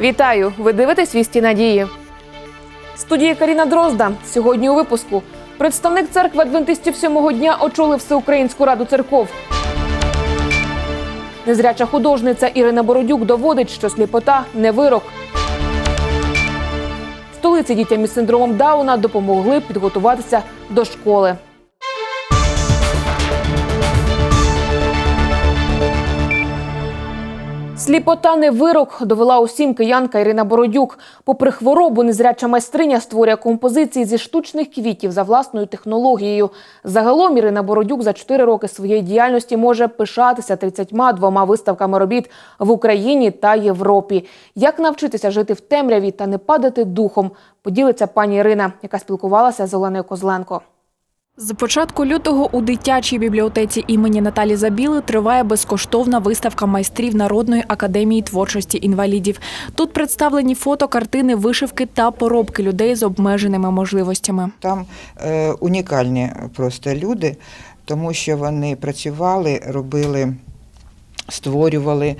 Вітаю! Ви дивитесь вісті надії. Студія Каріна Дрозда. Сьогодні у випуску представник церкви адвентистів сьомого дня очолив Всеукраїнську раду церков. Незряча художниця Ірина Бородюк доводить, що сліпота не вирок. Столиці дітям із синдромом Дауна допомогли підготуватися до школи. Сліпота не вирок довела усім киянка Ірина Бородюк. Попри хворобу, незряча майстриня створює композиції зі штучних квітів за власною технологією. Загалом Ірина Бородюк за 4 роки своєї діяльності може пишатися 32 виставками робіт в Україні та Європі. Як навчитися жити в темряві та не падати духом, поділиться пані Ірина, яка спілкувалася з Оленою Козленко. З початку лютого у дитячій бібліотеці імені Наталі Забіли триває безкоштовна виставка майстрів Народної академії творчості інвалідів. Тут представлені фото, картини, вишивки та поробки людей з обмеженими можливостями. Там е, унікальні просто люди, тому що вони працювали, робили, створювали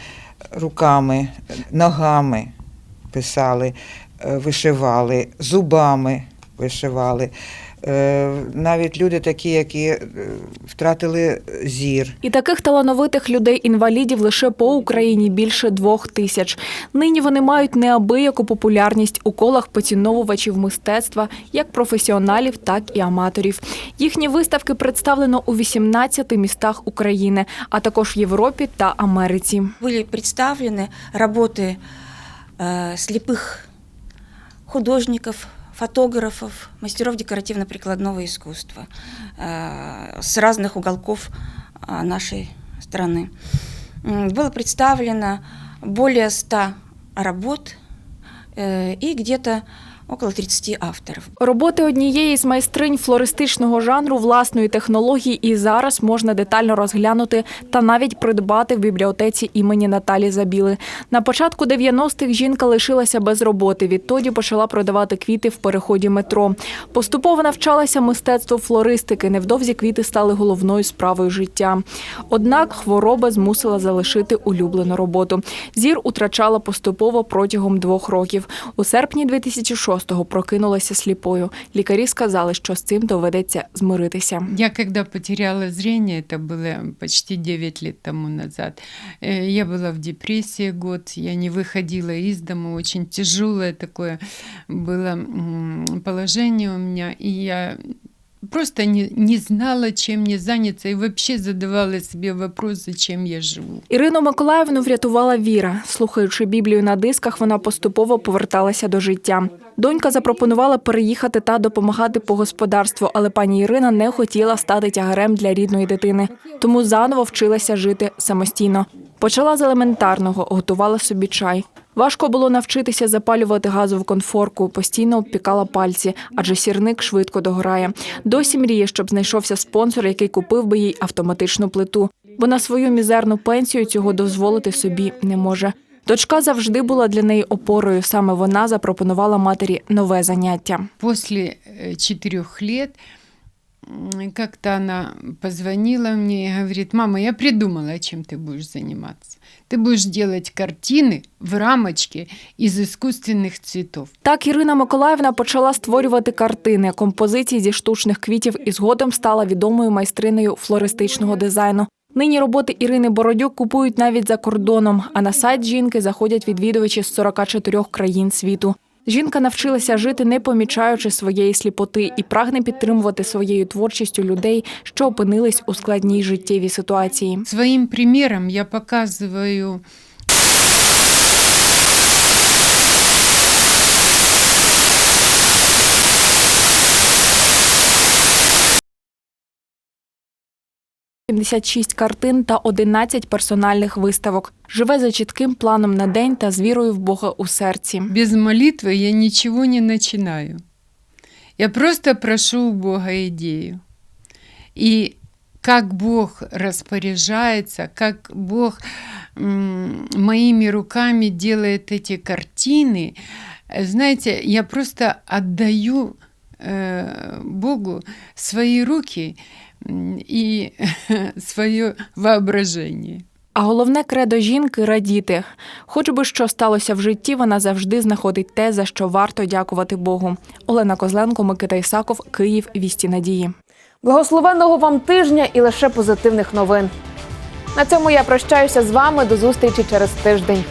руками, ногами писали, е, вишивали, зубами вишивали. Е, навіть люди такі, які е, втратили зір. І таких талановитих людей-інвалідів лише по Україні більше двох тисяч. Нині вони мають неабияку популярність у колах поціновувачів мистецтва, як професіоналів, так і аматорів. Їхні виставки представлено у 18 містах України, а також в Європі та Америці. были представлены работы э, слепых художников, фотографов, мастеров декоративно-прикладного искусства э, с разных уголков э, нашей страны. М, Было представлено более 100 работ э, и где-то около 30 авторов. Роботи однієї з майстринь флористичного жанру власної технології і зараз можна детально розглянути та навіть придбати в бібліотеці імені Наталі Забіли. На початку 90-х жінка лишилася без роботи. Відтоді почала продавати квіти в переході метро. Поступово навчалася мистецтву флористики. Невдовзі квіти стали головною справою життя. Однак хвороба змусила залишити улюблену роботу. Зір утрачала поступово протягом двох років. У серпні 2006-го прокинулася сліпою. Лікарі сказали, що з цим доведеться змиритися. Я когда потеряла зрение, это было почти 9 лет тому назад, э, я была в депрессии год, я не выходила из дома, очень тяжелое такое было м, положение у меня, и я просто не, не знала, чем мне заняться, и вообще задавала себе вопрос, зачем я живу. Ірину Миколаївну врятувала віра. Слухаючи Біблію на дисках, вона поступово поверталася до життя. Донька запропонувала переїхати та допомагати по господарству, але пані Ірина не хотіла стати тягарем для рідної дитини, тому заново вчилася жити самостійно. Почала з елементарного, готувала собі чай. Важко було навчитися запалювати газову конфорку, постійно обпікала пальці, адже сірник швидко догорає. Досі мріє, щоб знайшовся спонсор, який купив би їй автоматичну плиту. Бо на свою мізерну пенсію цього дозволити собі не може. Дочка завжди була для неї опорою. Саме вона запропонувала матері нове заняття. Э, четырех лет м, как-то она позвонила мне и говорит, мама, я придумала, чем ты будешь заниматься. Ты будешь делать картины в рамочке из искусственных цветов. Так Ірина Миколаївна почала створювати картини, композиції зі штучних квітів і згодом стала відомою майстринею флористичного дизайну. Нині роботи Ірини Бородюк купують навіть за кордоном, а на сайт жінки заходять відвідувачі з 44 країн світу. Жінка навчилася жити, не помічаючи своєї сліпоти, і прагне підтримувати своєю творчістю людей, що опинились у складній життєвій ситуації. Своїм приміром я показываю – 76 картин та 11 персональних виставок. Живе за чітким планом на день та з вірою в Бога у серці. Без молитвы я ничего не начинаю. Я просто прошу у Бога идею. И как Бог распоряжается, как Бог м, моими руками делает эти картины, э, знаете, я просто отдаю э, Богу свои руки м, И свое воображение. А головне кредо жінки радіти. Хоч би що сталося в житті, вона завжди знаходить те, за що варто дякувати Богу. Олена Козленко, Микита Ісаков, Київ. Вісті надії. Благословенного вам тижня і лише позитивних новин. На цьому я прощаюся з вами. До зустрічі через тиждень.